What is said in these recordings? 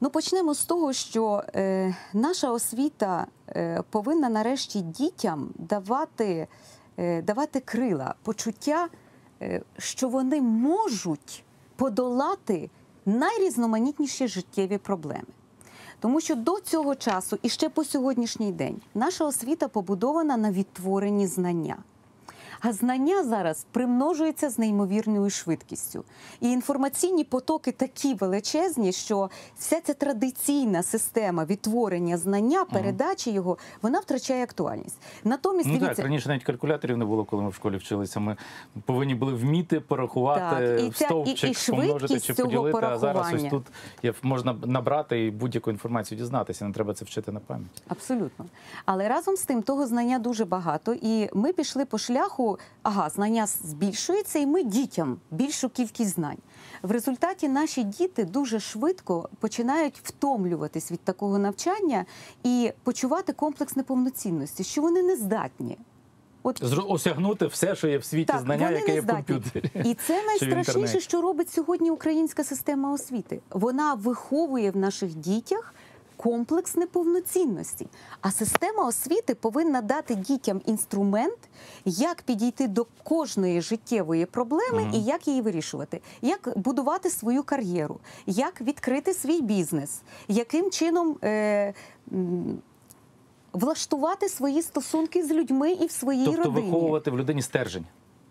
Ну, почнемо з того, що е, наша освіта е, повинна нарешті дітям давати, е, давати крила, почуття, е, що вони можуть подолати найрізноманітніші життєві проблеми. Тому що до цього часу і ще по сьогоднішній день наша освіта побудована на відтворенні знання. А знання зараз примножуються з неймовірною швидкістю. І інформаційні потоки такі величезні, що вся ця традиційна система відтворення знання, передачі його, вона втрачає актуальність. Натомість Ну так, раніше навіть калькуляторів не було, коли ми в школі вчилися. Ми повинні були вміти порахувати Так, і ця- стовпчик, і швидкість помножити чи цього поділити. А зараз ось тут є, можна набрати і будь-яку інформацію дізнатися. Не треба це вчити на пам'ять. Абсолютно. Але разом з тим того знання дуже багато, і ми пішли по шляху. Ага, знання збільшується, і ми дітям більшу кількість знань. В результаті наші діти дуже швидко починають втомлюватись від такого навчання і почувати комплекс неповноцінності, що вони не здатні. От Осягнути все, що є в світі так, знання, яке є в комп'ютері. І це найстрашніше, що робить сьогодні українська система освіти. Вона виховує в наших дітях комплекс неповноцінності. А система освіти повинна дати дітям інструмент, як підійти до кожної життєвої проблеми Мгм. і як її вирішувати, як будувати свою кар'єру, як відкрити свій бізнес, яким чином. Е, Влаштувати свої стосунки з людьми і в своїй Тобто родині виховувати в людині стержень.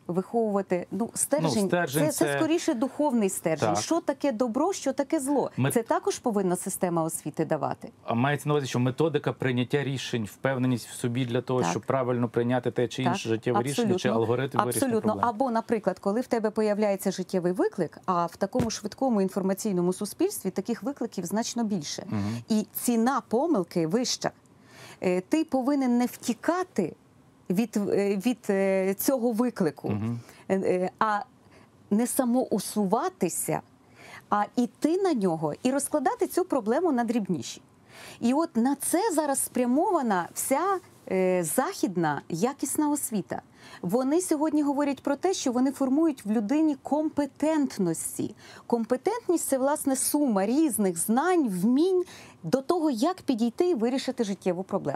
Виховувати. Ну, стержень, Ну, стержень це, це це- скоріше духовний стержень. Так. Що таке добро, що таке зло? Ми- Це також повинна система освіти давати. А мається на увазі, що методика прийняття рішень, впевненість в собі для того, Так. щоб правильно прийняти те чи інше життєве рішення, чи алгоритм Абсолютно. проблем. Або, наприклад, коли в тебе появляється життєвий виклик, а в такому швидкому інформаційному суспільстві таких викликів значно більше. Мгм. І ціна помилки вища. Е, Ти повинен не втікати від, е, від е, цього виклику, е, а не самоусуватися, а йти на нього і розкладати цю проблему на дрібніші. І от на це зараз спрямована вся західна якісна освіта. Вони сьогодні говорять про те, що вони формують в людині компетентності. Компетентність це власне сума різних знань, вмінь до того, як підійти і вирішити життєву проблему.